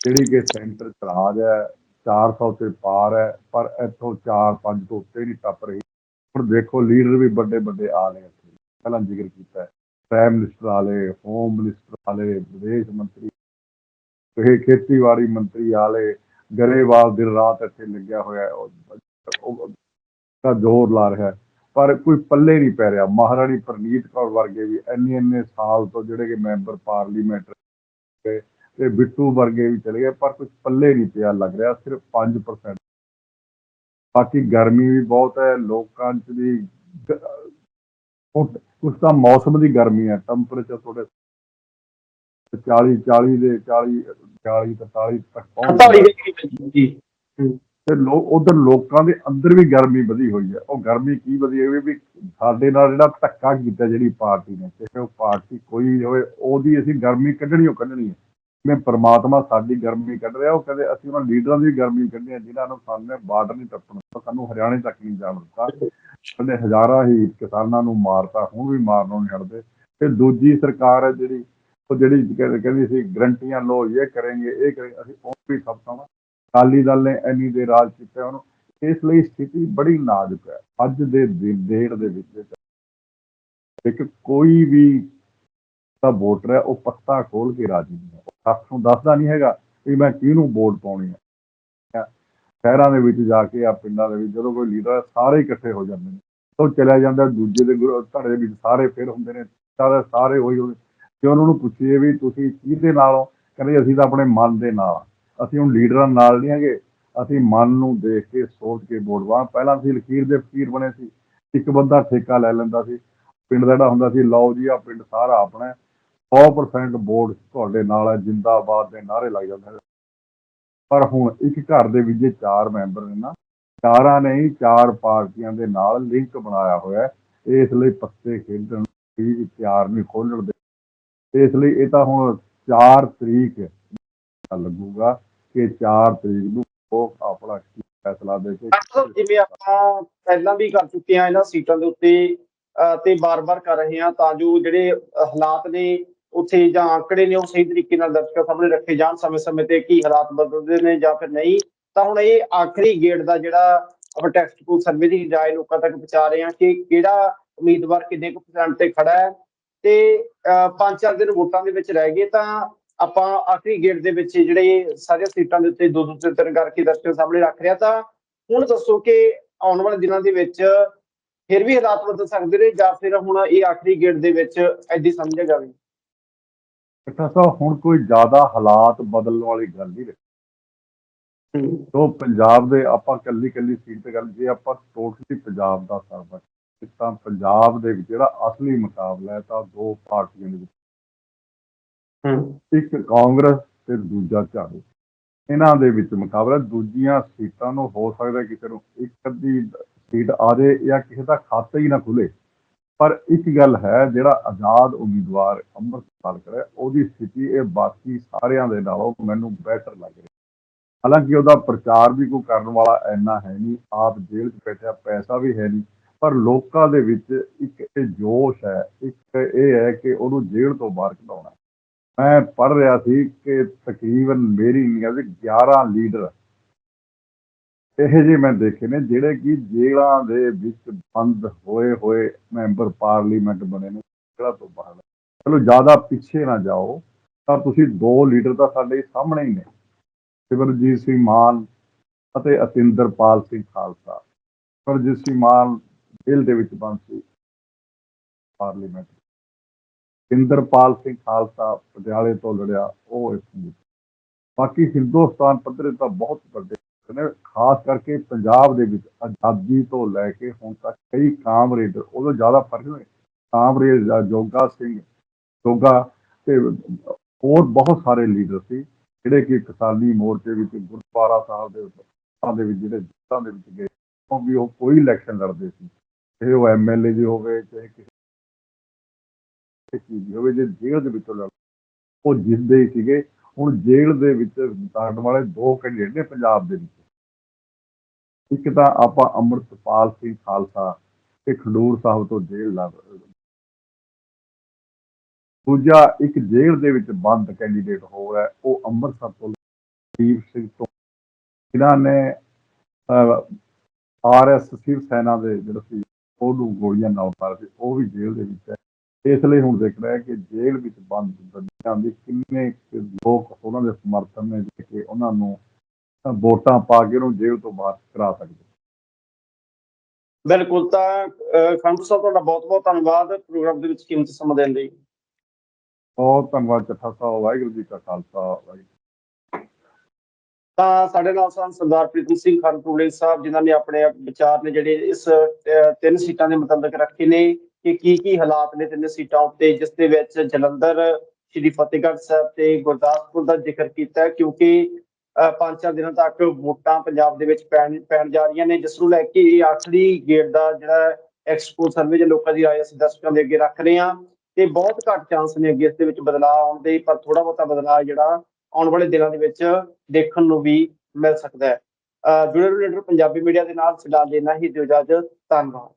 ਜਿਹੜੀ ਕਿ ਸੈਂਟਰ ਚ ਰਾਜ ਹੈ 400 ਤੇ ਪਾਰ ਹੈ ਪਰ ਇੱਥੋਂ 4-5 ਤੋਂ ਉੱਤੇ ਨਹੀਂ ਟੱਪ ਰਹੀ। ਹੁਣ ਦੇਖੋ ਲੀਡਰ ਵੀ ਵੱਡੇ ਵੱਡੇ ਆ ਰਹੇ ਇੱਥੇ। ਪਹਿਲਾਂ ਜ਼ਿਕਰ ਕੀਤਾ ਪ੍ਰਾਈਮ ਮਿਨਿਸਟਰ ਵਾਲੇ ਹੋਮ ਮਿਨਿਸਟਰ ਵਾਲੇ ਵਿਦੇਸ਼ ਮੰਤਰੀ ਇਹ ਖੇਤੀਬਾੜੀ ਮੰਤਰੀ ਵਾਲੇ, ਗਰੇਵਾਲ ਦਿਨ ਰਾਤ ਇੱਥੇ ਲੱਗਿਆ ਹੋਇਆ ਦਾ ਜ਼ੋਰ ਲਾ ਰਿਹਾ। ਪਰ ਕੋਈ ਪੱਲੇ ਨਹੀਂ ਪੈ ਰਿਹਾ। ਮਹਾਰਾਣੀ ਪ੍ਰਨੀਤ ਕੌਰ ਵਰਗੇ ਵੀ ਇੰਨੇ ਇੰਨੇ ਸਾਲ ਤੋਂ ਜਿਹੜੇ ਕਿ ਮੈਂਬਰ ਪਾਰਲੀਮੈਂਟ ਰਹੇ ਤੇ ਬਿੱਟੂ ਵਰਗੇ ਵੀ ਚਲੇ ਗਏ, ਪਰ ਕੁਝ ਪੱਲੇ ਨਹੀਂ ਪਿਆ ਲੱਗ ਰਿਹਾ, ਸਿਰਫ 5% ਬਾਕੀ ਗਰਮੀ ਵੀ ਬਹੁਤ ਹੈ, ਲੋਕਾਂ 'ਚ ਵੀ ਕੁਛ ਕੁਛ ਤਾਂ ਮੌਸਮ ਦੀ ਗਰਮੀ ਹੈ ਟੈਂਪਰੇਚਰ ਥੋੜੇ 40 40 ਦੇ 40 40 43 ਤੱਕ ਪਹੁੰਚ 48 ਦੇ ਕਰੀਬ ਜੀ। ਤੇ ਲੋਕ ਉਧਰ ਲੋਕਾਂ ਦੇ ਅੰਦਰ ਵੀ ਗਰਮੀ ਵਧੀ ਹੋਈ ਹੈ। ਉਹ ਗਰਮੀ ਕੀ ਵਧੀ ਹੋਈ ਵੀ ਸਾਡੇ ਨਾਲ ਜਿਹੜਾ ਧੱਕਾ ਕੀਤਾ ਜਿਹੜੀ ਪਾਰਟੀ ਨੇ ਚਾਹੇ ਉਹ ਪਾਰਟੀ ਕੋਈ ਹੋਵੇ ਉਹਦੀ ਅਸੀਂ ਗਰਮੀ ਕੱਢਣੀ ਉਹ ਕੱਢਣੀ ਹੈ। ਜਿਵੇਂ ਪ੍ਰਮਾਤਮਾ ਸਾਡੀ ਗਰਮੀ ਕੱਢ ਰਿਹਾ, ਉਹ ਕਹਿੰਦੇ ਅਸੀਂ ਉਹਨਾਂ ਲੀਡਰਾਂ ਦੀ ਵੀ ਗਰਮੀ ਕੱਢਣੀ ਹੈ ਜਿਨ੍ਹਾਂ ਨੂੰ ਸਾਹਮਣੇ ਬਾਰਡਰ ਨਹੀਂ ਟੱਪਣ ਦਿੱਤਾ ਸਾਨੂੰ ਹਰਿਆਣੇ ਤੱਕ ਨਹੀਂ ਜਾਣ ਦਿੱਤਾ। ਉਹਨੇ ਹਜ਼ਾਰਾਂ ਹੀ ਕਿਸਾਨਾਂ ਨੂੰ ਮਾਰਤਾ, ਹੁਣ ਵੀ ਮਾਰਨੋਂ ਨਹੀਂ ਹਟਦੇ। ਤੇ ਦੂਜੀ ਸਰਕਾਰ ਹੈ ਜਿਹੜੀ, ਉਹ ਜਿਹੜੀ ਕਹਿੰਦੀ ਸੀ, ਗਰੰਟੀਆਂ ਲੋ ਇਹ ਕਰਾਂਗੇ ਇਹ ਕਰਾਂਗੇ, ਅਸੀਂ ਉਹ ਵੀ ਸਭ ਤੋਂ ਅਕਾਲੀ ਦਲ ਨੇ ਇੰਨੀ ਦੇ ਰਾਜ ਕੀਤਾ ਉਹਨੂੰ ਇਸ ਲਈ ਸਥਿਤੀ ਬੜੀ ਨਾਜ਼ੁਕ ਹੈ। ਅੱਜ ਦੇ ਦਿਨ ਡੇਟ ਦੇ ਵਿੱਚ ਇੱਕ ਕੋਈ ਵੀ ਦਾ ਵੋਟਰ ਹੈ ਉਹ ਪੱਤਾ ਖੋਲ ਕੇ ਰਾਜੀ ਨਹੀਂ ਹੈ ਉਹ ਨੂੰ ਦੱਸਦਾ ਨਹੀਂ ਹੈਗਾ ਵੀ ਮੈਂ ਕਿਹਨੂੰ ਵੋਟ ਪਾਉਣੀ ਹੈ। ਸ਼ਹਿਰਾਂ ਦੇ ਵਿੱਚ ਜਾ ਕੇ ਆ ਪਿੰਡਾਂ ਦੇ ਵਿੱਚ ਜਦੋਂ ਕੋਈ ਲੀਡਰ ਸਾਰੇ ਇਕੱਠੇ ਹੋ ਜਾਂਦੇ ਨੇ। ਤਾਂ ਉਹ ਚਲਿਆ ਜਾਂਦਾ, ਦੂਜੇ ਦੇ ਗੁਰੂ- ਧੜੇ ਦੇ ਵਿੱਚ ਸਾਰੇ ਫਿਰ ਹੁੰਦੇ ਨੇ। ਸਾਰੇ ਸਾਰੇ ਉਹੀ ਉਹੀ ਜੇ ਉਹਨਾਂ ਨੂੰ ਪੁੱਛੀਏ ਵੀ ਤੁਸੀਂ ਕਿਹਦੇ ਨਾਲ ਹੋ? ਕਹਿੰਦੇ ਅਸੀਂ ਤਾਂ ਆਪਣੇ ਮਨ ਦੇ ਨਾਲ ਅਸੀਂ ਹੁਣ ਲੀਡਰਾਂ ਨਾਲ ਨਹੀਂ ਹੈਗੇ। ਅਸੀਂ ਮਨ ਨੂੰ ਦੇਖ ਕੇ, ਸੋਚ ਕੇ ਵੋਟ ਪਾ ਪਹਿਲਾਂ ਅਸੀਂ ਲਕੀਰ ਦੇ ਫਕੀਰ ਬਣੇ ਸੀ। ਇੱਕ ਬੰਦਾ ਠੇਕਾ ਲੈ ਲੈਂਦਾ ਸੀ। ਪਿੰਡ ਦਾ ਜਿਹੜਾ ਹੁੰਦਾ ਸੀ, ਲਓ ਜੀ ਆ ਪਿੰਡ ਸਾਰਾ ਆਪਣਾ 100% ਵੋਟ ਤੁਹਾਡੇ ਨਾਲ ਹੈ ਜਿੰਦਾਬਾਦ ਦੇ ਨਾਰੇ ਲੱਗ ਜਾਂਦੇ ਨੇ। ਪਰ ਹੁਣ ਇੱਕ ਘਰ ਦੇ ਵਿੱਚ ਜੇ ਚਾਰ ਮੈਂਬਰ ਨੇ ਨਾ ਚਾਰਾਂ ਨੇ ਹੀ ਚਾਰ ਪਾਰਟੀਆਂ ਦੇ ਨਾਲ ਲਿੰਕ ਬਣਾਇਆ ਹੋਇਆ ਇਸ ਲਈ ਪੱਤੇ ਖੇਡਣ ਵੀ ਤਿਆਰ ਨਹੀਂ ਖੋਲਣ ਦੇ। ਇਸ ਲਈ ਇਹ ਤਾਂ ਹੁਣ 4 ਤਰੀਕ ਲੱਗੂਗਾ ਕਿ 4 ਤਰੀਕ ਨੂੰ ਉਹ ਆਪਣਾ ਫੈਸਲਾ ਦੇ ਕੇ ਜਿਵੇਂ ਆਪਾਂ ਪਹਿਲਾਂ ਵੀ ਕਰ ਚੁੱਕੇ ਆ ਇਹਨਾਂ ਸੀਟਾਂ ਦੇ ਉੱਤੇ ਅਹ, ਤੇ ਬਾਰ-ਬਾਰ ਕਰ ਰਹੇ ਹਾਂ ਤਾਂ ਜੋ ਜਿਹੜੇ ਹਾਲਾਤ ਨੇ ਉੱਥੇ ਜਾਂ ਆંકੜੇ ਨੇ ਉਹ ਸਹੀ ਤਰੀਕੇ ਨਾਲ ਦਰਸ਼ਕਾਂ ਸਾਹਮਣੇ ਰੱਖੇ ਜਾਣ ਸਮੇਂ-ਸਮੇਂ ਤੇ ਕੀ ਹਾਲਾਤ ਬਦਲਦੇ ਨੇ ਜਾਂ ਫਿਰ ਨਹੀਂ, ਤਾਂ ਹੁਣ ਇਹ ਆਖਰੀ ਗੇੜ ਦਾ ਜਿਹੜਾ ਆਪਾਂ ਟੈਕਸਟ ਪੂਲ ਸਰਵੇ ਦੀ ਰਾਏ ਲੋਕਾਂ ਤੱਕ ਪਹੁੰਚਾ ਰਹੇ ਹਾਂ ਕਿ ਕਿਹੜਾ ਉਮੀਦਵਾਰ ਕਿੰਨੇ ਕੁ ਪਰਸੈਂਟ ਤੇ ਖੜਾ ਹੈ ਤੇ ਪੰਜ ਚਾਰ ਦਿਨ ਵੋਟਾਂ ਦੇ ਵਿੱਚ ਰਹਿ ਗਏ ਤਾਂ ਆਪਾਂ ਆਖਰੀ ਗੇੜ ਦੇ ਵਿੱਚ ਜਿਹੜੇ ਸਾਰੀਆਂ ਸੀਟਾਂ ਦੇ ਉੱਤੇ ਦੋ ਦੋ ਤਿੰਨ ਤਿੰਨ ਕਰਕੇ ਦਰਸ਼ਕਾਂ ਸਾਹਮਣੇ ਰੱਖ ਰਿਹਾ ਤਾਂ ਹੁਣ ਦੱਸੋ ਕਿ ਆਉਣ ਵਾਲੇ ਦਿਨਾਂ ਦੇ ਵਿੱਚ ਫਿਰ ਵੀ ਹਾਲਾਤ ਬਦਲ ਸਕਦੇ ਨੇ ਜਾਂ ਫਿਰ ਹੁਣ ਇਹ ਆਖਰੀ ਗੇੜ ਦੇ ਵਿੱਚ ਐਡੀ ਸਮਝਿਆ ਜਾਵੇ? ਇਕੱਠਾ ਸਾਹਿਬ ਹੁਣ ਕੋਈ ਜ਼ਿਆਦਾ ਹਾਲਾਤ ਬਦਲਣ ਵਾਲੀ ਗੱਲ ਨਹੀਂ ਰਹੀ ਸੋ ਪੰਜਾਬ ਦੇ ਆਪਾਂ ਕੱਲੀ ਕੱਲੀ ਸੀਟ ਤੇ ਗੱਲ ਜੇ ਆਪਾਂ ਟੋਟਲੀ ਪੰਜਾਬ ਦਾ ਸਰਵਾ ਤਾਂ ਪੰਜਾਬ ਦੇ ਵਿੱਚ ਜਿਹੜਾ ਅਸਲੀ ਮੁਕਾਬਲਾ ਹੈ ਤਾਂ ਦੋ ਪਾਰਟੀਆਂ ਦੇ ਵਿੱਚ ਇੱਕ ਕਾਂਗਰਸ ਤੇ ਦੂਜਾ ਝਾੜੂ। ਇਹਨਾਂ ਦੇ ਵਿੱਚ ਮੁਕਾਬਲਾ ਦੂਜੀਆਂ ਸੀਟਾਂ ਨੂੰ ਹੋ ਸਕਦਾ ਕਿਸੇ ਨੂੰ ਇੱਕ ਅੱਧੀ ਸੀਟ ਆ ਜਾਏ ਜਾਂ ਕਿਸੇ ਦਾ ਖਾਤਾ ਹੀ ਨਾ ਖੁੱਲੇ। ਪਰ ਇੱਕ ਗੱਲ ਹੈ, ਜਿਹੜਾ ਆਜ਼ਾਦ ਉਮੀਦਵਾਰ ਅੰਮ੍ਰਿਤਪਾਲ ਕਰੇ ਉਹਦੀ ਸਥਿਤੀ ਇਹ ਬਾਕੀ ਸਾਰਿਆਂ ਦੇ ਨਾਲੋਂ ਮੈਨੂੰ ਬਿਹਤਰ ਲੱਗ ਰਹੀ ਹਾਲਾਂਕਿ ਉਹਦਾ ਪ੍ਰਚਾਰ ਵੀ ਕੋਈ ਕਰਨ ਵਾਲਾ ਇੰਨਾ ਹੈ ਨਹੀਂ, ਆਪ ਜੇਲ੍ਹ 'ਚ ਬੈਠਿਆ, ਪੈਸਾ ਵੀ ਹੈ ਨਹੀਂ, ਪਰ ਲੋਕਾਂ ਦੇ ਵਿੱਚ ਇੱਕ ਇਹ ਜੋਸ਼ ਹੈ, ਇੱਕ ਇਹ ਹੈ ਕਿ ਉਹਨੂੰ ਜੇਲ੍ਹ ਤੋਂ ਬਾਹਰ ਕਢਾਉਣਾ ਮੈਂ ਪੜ੍ਹ ਰਿਹਾ ਸੀ ਕਿ ਤਕਰੀਬਨ ਮੇਰੀ ਨਿਗਾਹ ਵਿੱਚ 11 ਲੀਡਰ ਇਹੋ ਜਿਹੇ ਮੈਂ ਦੇਖੇ ਨੇ ਜਿਹੜੇ ਕਿ ਜੇਲ੍ਹਾਂ ਦੇ ਵਿੱਚ ਬੰਦ ਹੋਏ ਹੋਏ ਮੈਂਬਰ ਪਾਰਲੀਮੈਂਟ ਬਣੇ ਨੇ, ਜੇਲ੍ਹਾਂ ਤੋਂ ਬਾਹਰ। ਚਲੋ ਜ਼ਿਆਦਾ ਪਿੱਛੇ ਨਾ ਜਾਓ, ਤਾਂ ਤੁਸੀਂ ਦੋ ਲੀਡਰ ਤਾਂ ਸਾਡੇ ਸਾਹਮਣੇ ਹੀ ਨੇ। ਸਿਮਰਜੀਤ ਸਿੰਘ ਮਾਨ ਅਤੇ ਅਤਿੰਦਰਪਾਲ ਸਿੰਘ ਖਾਲਸਾ। ਸਿਮਰਜੀਤ ਸਿੰਘ ਮਾਨ ਜੇਲ੍ਹ ਦੇ ਵਿੱਚ ਬੰਦ ਸੀ ਪਾਰਲੀਮੈਂਟ। ਇੰਦਰਪਾਲ ਸਿੰਘ ਖਾਲਸਾ ਪਟਿਆਲੇ ਤੋਂ ਲੜਿਆ, ਉਹ ਇੱਥੋਂ ਬਾਕੀ ਹਿੰਦੁਸਤਾਨ ਪੱਧਰੇ ਤਾਂ ਬਹੁਤ ਵੱਡੇ ਕਹਿੰਦੇ ਖਾਸ ਕਰਕੇ ਪੰਜਾਬ ਦੇ ਵਿੱਚ ਆਜ਼ਾਦੀ ਤੋਂ ਲੈ ਕੇ ਹੁਣ ਤੱਕ ਕਈ ਕਾਮਰੇਡ ਉਦੋਂ ਜ਼ਿਆਦਾ ਫ਼ਰਕ ਨਹੀਂ ਕਾਮਰੇਡ ਦਾ ਜੋਗਾ ਸਿੰਘ, ਜੋਗਾ ਤੇ ਹੋਰ ਬਹੁਤ ਸਾਰੇ ਲੀਡਰ ਸੀ, ਜਿਹੜੇ ਕਿ ਕਿਸਾਨੀ ਮੋਰਚੇ ਵਿੱਚ ਗੁਰਦੁਆਰਾ ਸਾਹਿਬ ਦੇ ਉੱਤੇ ਦੇ ਵਿੱਚ ਜਿਹੜੇ ਜਿੱਤਾਂ ਦੇ ਵਿੱਚ ਗਏ, ਉਹ ਵੀ ਉਹ ਕੋਈ ਇਲੈਕਸ਼ਨ ਲੜਦੇ ਸੀ, ਚਾਹੇ ਉਹ ਐਮਐਲਏ ਦੀ ਹੋਵੇ, ਚਾਹੇ ਕਿਸੇ ਚੀਜ਼ ਦੀ ਹੋਵੇ, ਜੇ ਜੇਲ੍ਹ ਦੇ ਵਿੱਚੋਂ ਲੜ, ਉਹ ਜਿੱਤਦੇ ਹੀ ਸੀਗੇ ਹੁਣ ਜੇਲ੍ਹ ਦੇ ਵਿੱਚ ਲੜਨ ਵਾਲੇ ਦੋ ਕੈਂਡੀਡੇਟ ਨੇ ਪੰਜਾਬ ਦੇ ਵਿੱਚ। ਇੱਕ ਤਾਂ ਆਪਾਂ ਅੰਮ੍ਰਿਤਪਾਲ ਸਿੰਘ ਖਾਲਸਾ ਤੇ ਖਡੂਰ ਸਾਹਿਬ ਤੋਂ ਜੇਲ੍ਹ ਲੜ ਦੂਜਾ ਇੱਕ ਜੇਲ੍ਹ ਦੇ ਵਿੱਚ ਬੰਦ ਕੈਂਡੀਡੇਟ ਹੋ ਰਿਹਾ ਉਹ ਅੰਮ੍ਰਿਤਸਰ ਤੋਂ ਦੀਪ ਸਿੰਘ ਤੋਂ। ਇਹਨਾਂ ਨੇ ਆਰਐਸ ਸ਼ਿਵ ਸੈਨਾ ਦੇ ਜਿਹੜੇ ਸੀ, ਉਹਨੂੰ ਗੋਲੀਆਂ ਨਾਲ ਮਾਰ ਸੀ ਉਹ ਵੀ ਜੇਲ੍ਹ ਦੇ ਵਿੱਚ ਹੈ। ਇਸ ਲਈ ਹੁਣ ਦੇਖ ਰਿਹਾ ਕਿ ਜੇਲ੍ਹ ਵਿੱਚ ਬੰਦ ਬੰਦਿਆਂ ਦੇ ਕਿੰਨੇ ਲੋਕ ਉਹਨਾਂ ਦੇ ਸਮਰਥਨ ਨੇ ਜਿਹੜੇ ਕਿ ਉਹਨਾਂ ਨੂੰ ਵੋਟਾਂ ਪਾ ਕੇ ਉਹਨੂੰ ਜੇਲ੍ਹ ਤੋਂ ਬਾਹਰ ਕਰਾ ਸਕਦੇ ਬਿਲਕੁਲ ਤਾਂ ਖੰਡ ਸਾਹਿਬ ਤੁਹਾਡਾ ਬਹੁਤ-ਬਹੁਤ ਧੰਨਵਾਦ ਪ੍ਰੋਗਰਾਮ ਦੇ ਵਿੱਚ ਕੀਮਤੀ ਸਮਾਂ ਦੇਣ ਲਈ। ਬਹੁਤ ਧੰਨਵਾਦ ਚੱਠਾ ਸਾਹਿਬ ਵਾਹਿਗੁਰੂ ਜੀ ਕਾ ਖਾਲਸਾ ਵਾਹਿਗੁਰੂ ਤਾਂ ਸਾਡੇ ਨਾਲ ਸਨ ਸਰਦਾਰ ਪ੍ਰੀਤਮ ਸਿੰਘ ਖਰਪੂਲੇ ਸਾਹਿਬ ਜਿਨ੍ਹਾਂ ਨੇ ਆਪਣੇ ਵਿਚਾਰ ਨੇ ਜਿਹੜੇ ਇਸ ਤਿੰਨ ਸੀਟਾਂ ਦੇ ਮੁਤਲਕ ਰੱਖੇ ਨੇ। ਕਿ ਕੀ ਕੀ ਹਾਲਾਤ ਨੇ ਤਿੰਨ ਸੀਟਾਂ ਉੱਤੇ, ਜਿਸ ਦੇ ਵਿੱਚ ਜਲੰਧਰ, ਸ਼੍ਰੀ ਫਤਿਹਗੜ੍ਹ ਸਾਹਿਬ ਤੇ ਗੁਰਦਾਸਪੁਰ ਦਾ ਜ਼ਿਕਰ ਕੀਤਾ ਕਿਉਂਕਿ ਪੰਜ ਚਾਰ ਦਿਨਾਂ ਤੱਕ ਵੋਟਾਂ ਪੰਜਾਬ ਦੇ ਵਿੱਚ ਪੈਣ ਪੈਣ ਜਾ ਰਹੀਆਂ ਨੇ, ਜਿਸ ਨੂੰ ਲੈ ਕੇ ਇਹ ਆਖਰੀ ਗੇੜ ਦਾ ਜਿਹੜਾ ਐਕਸਪੋ ਸਰਵੇ ਜੇ ਲੋਕਾਂ ਦੀ ਰਾਏ ਅਸੀਂ ਦਰਸ਼ਕਾਂ ਦੇ ਅੱਗੇ ਰੱਖ ਰਹੇ ਹਾਂ ਤੇ ਬਹੁਤ ਘੱਟ ਚਾਂਸ ਨੇ ਅੱਗੇ ਇਸ ਦੇ ਵਿੱਚ ਬਦਲਾਅ ਆਉਣ ਦੇ, ਪਰ ਥੋੜਾ ਬਹੁਤਾ ਬਦਲਾਅ ਜਿਹੜਾ ਆਉਣ ਵਾਲੇ ਦਿਨਾਂ ਦੇ ਵਿੱਚ ਦੇਖਣ ਨੂੰ ਵੀ ਮਿਲ ਸਕਦਾ ਹੈ। ਅਹ, ਜੁੜੇ ਰਹੋ ਲੀਡਰ ਪੰਜਾਬੀ ਮੀਡੀਆ ਦੇ ਨਾਲ, ਫਿਲਹਾਲ ਲੈਣਾ ਹੀ, ਦਿਓ ਇਜਾਜ਼ਤ, ਧੰਨਵਾਦ।